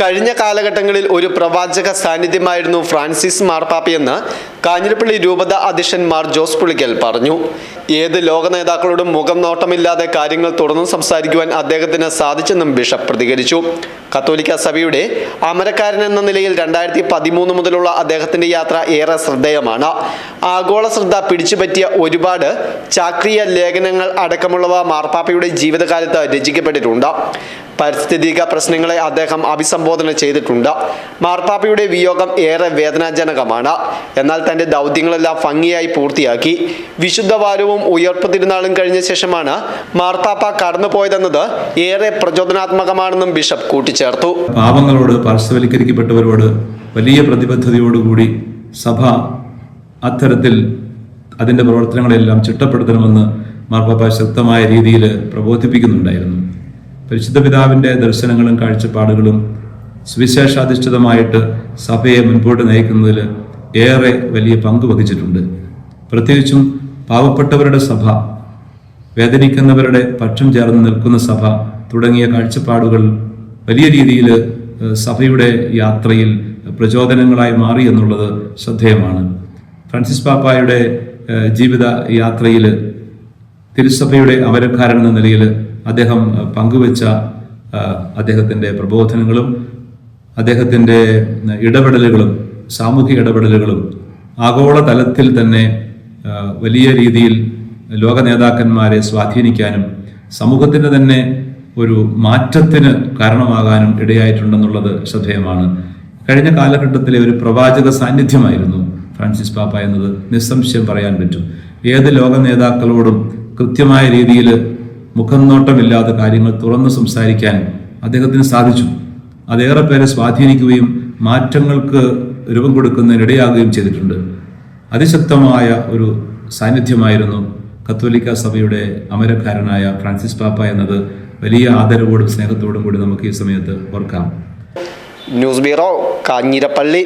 കഴിഞ്ഞ കാലഘട്ടങ്ങളിൽ ഒരു പ്രവാചക സാന്നിധ്യമായിരുന്നു ഫ്രാൻസിസ് മാർപ്പാപ്പയെന്ന് കാഞ്ഞിരപ്പള്ളി രൂപത അധ്യക്ഷൻ മാർ ജോസ് പുളിക്കൽ പറഞ്ഞു. ഏത് ലോക നേതാക്കളോടും മുഖം നോട്ടമില്ലാതെ കാര്യങ്ങൾ തുറന്നു സംസാരിക്കുവാൻ അദ്ദേഹത്തിന് സാധിച്ചെന്നും ബിഷപ്പ് പ്രതികരിച്ചു. കത്തോലിക്ക സഭയുടെ അമരക്കാരൻ എന്ന നിലയിൽ രണ്ടായിരത്തി പതിമൂന്ന് മുതലുള്ള അദ്ദേഹത്തിന്റെ യാത്ര ഏറെ ശ്രദ്ധേയമാണ്. ആഗോള ശ്രദ്ധ പിടിച്ചുപറ്റിയ ഒരുപാട് ചാക്രിയ ലേഖനങ്ങൾ അടക്കമുള്ളവ മാർപ്പാപ്പയുടെ ജീവിതകാലത്ത് രചിക്കപ്പെട്ടിട്ടുണ്ട്. പാരിസ്ഥിതിക പ്രശ്നങ്ങളെ അദ്ദേഹം അഭിസംബോധന ചെയ്തിട്ടുണ്ട്. മാർപ്പാപ്പയുടെ വിയോഗം ഏറെ വേദനാജനകമാണ്. എന്നാൽ തന്റെ ദൗത്യങ്ങളെല്ലാം ഭംഗിയായി പൂർത്തിയാക്കി. വിശുദ്ധവാരവും ഉയർപ്പ് തിരുനാളും കഴിഞ്ഞ ശേഷമാണ് മാർപ്പാപ്പ കടന്നുപോയതെന്നത് ഏറെ പ്രചോദനാത്മകമാണെന്നും ബിഷപ്പ് കൂട്ടിച്ചേർത്തു. പാവങ്ങളോട് പാർശ്വവൽക്കരിക്കപ്പെട്ടവരോട് വലിയ പ്രതിബദ്ധതയോടുകൂടി സഭ അത്തരത്തിൽ അതിന്റെ പ്രവർത്തനങ്ങളെല്ലാം ചിട്ടപ്പെടുത്തണമെന്ന് മാർപ്പാപ്പ ശക്തമായ രീതിയിൽ പ്രബോധിപ്പിക്കുന്നുണ്ടായിരുന്നു. പരിശുദ്ധ പിതാവിന്റെ ദർശനങ്ങളും കാഴ്ചപ്പാടുകളും സുവിശേഷാധിഷ്ഠിതമായിട്ട് സഭയെ മുൻപോട്ട് നയിക്കുന്നതിൽ ഏറെ വലിയ പങ്ക് വഹിച്ചിട്ടുണ്ട്. പ്രത്യേകിച്ചും പാവപ്പെട്ടവരുടെ സഭ വേദനിക്കുന്നവരുടെ പക്ഷം ചേർന്ന് നിൽക്കുന്ന സഭ തുടങ്ങിയ കാഴ്ചപ്പാടുകൾ വലിയ രീതിയിൽ സഭയുടെ യാത്രയിൽ പ്രചോദനങ്ങളായി മാറി എന്നുള്ളത് ശ്രദ്ധേയമാണ്. ഫ്രാൻസിസ് പാപ്പായുടെ ജീവിത യാത്രയിൽ തിരുസഭയുടെ അവരക്കാരൻ എന്ന നിലയിൽ അദ്ദേഹം പങ്കുവെച്ച അദ്ദേഹത്തിന്റെ പ്രബോധനങ്ങളും അദ്ദേഹത്തിന്റെ ഇടപെടലുകളും സാമൂഹിക ഇടപെടലുകളും ആഗോള തലത്തിൽ തന്നെ വലിയ രീതിയിൽ ലോക നേതാക്കന്മാരെ സ്വാധീനിക്കാനും സമൂഹത്തിന് തന്നെ ഒരു മാറ്റത്തിന് കാരണമാകാനും ഇടയായിട്ടുണ്ടെന്നുള്ളത് ശ്രദ്ധേയമാണ്. കഴിഞ്ഞ കാലഘട്ടത്തിലെ ഒരു പ്രവാചക സാന്നിധ്യമായിരുന്നു ഫ്രാൻസിസ് പാപ്പ എന്നത്. നിസ്സംശയം പറയാൻ പറ്റും. ഏത് ലോക നേതാക്കളോടും കൃത്യമായ രീതിയിൽ മുഖം നോട്ടമില്ലാതെ കാര്യങ്ങൾ തുറന്നു സംസാരിക്കാൻ അദ്ദേഹത്തിന് സാധിച്ചു. അതേറെ പേരെ സ്വാധീനിക്കുകയും മാറ്റങ്ങൾക്ക് രൂപം കൊടുക്കുന്നതിനിടയാകുകയും ചെയ്തിട്ടുണ്ട്. അതിശക്തമായ ഒരു സാന്നിധ്യമായിരുന്നു കത്തോലിക്ക സഭയുടെ അമരക്കാരനായ ഫ്രാൻസിസ് പാപ്പ എന്നത്. വലിയ ആദരവോടും സ്നേഹത്തോടും കൂടി നമുക്ക് ഈ സമയത്ത് ഓർക്കാം. News bureau Kanjirappally.